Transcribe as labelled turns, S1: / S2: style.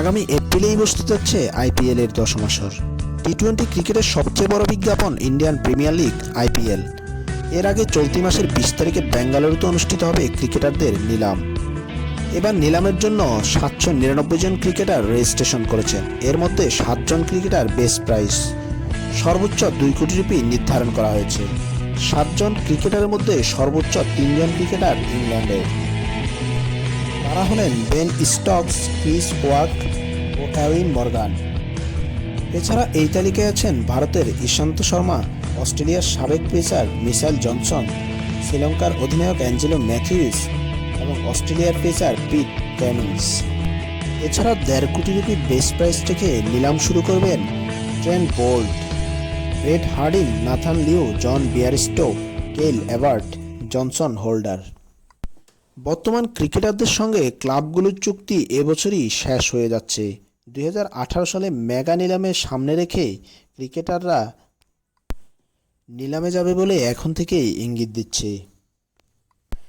S1: আগামী এপ্রিলেই বসতে যাচ্ছে আইপিএল এর দশম আসর। টি টোয়েন্টি ক্রিকেটের সবচেয়ে বড় বিজ্ঞাপন ইন্ডিয়ান প্রিমিয়ার লিগ, আইপিএল। এর আগে চলতি মাসের বিশ তারিখে বেঙ্গালুরুতে অনুষ্ঠিত হবে ক্রিকেটারদের নিলাম। এবার নিলামের জন্য সাতশো নিরানব্বই জন ক্রিকেটার রেজিস্ট্রেশন করেছেন। এর মধ্যে সাতজন ক্রিকেটার বেস্ট প্রাইস। সর্বোচ্চ দুই কোটি রুপি নির্ধারণ করা হয়েছে। সাতজন ক্রিকেটারের মধ্যে সর্বোচ্চ তিনজন ক্রিকেটার ইংল্যান্ডের। তারা হলেন বেন স্টকস, ক্রিস ওয়ার্ক ও অ্যারিন মর্গান। এছাড়া এই তালিকায় আছেন ভারতের ঈশান্ত শর্মা, অস্ট্রেলিয়ার সাবেক পেসার মিসাইল জনসন, শ্রীলঙ্কার অধিনায়ক অ্যাঞ্জেলো ম্যাথিউস এবং অস্ট্রেলিয়ার পেসার পিট ক্যামিন্স এছাড়া দেড় কোটি রুপি বেস প্রাইস থেকে নিলাম শুরু করবেন ট্রেন্ট বোল্ট। রেড হার্ডিং নাথান লিউ, জন বিয়ারিস্টো কেল এভার্ট জনসন হোল্ডার। বর্তমান ক্রিকেটারদের সঙ্গে ক্লাবগুলোর চুক্তি এবছরই শেষ হয়ে যাচ্ছে। দু হাজার আঠারো সালে মেগা নিলামে সামনে রেখে ক্রিকেটাররা নিলামে যাবে বলে এখন থেকেই ইঙ্গিত দিচ্ছে।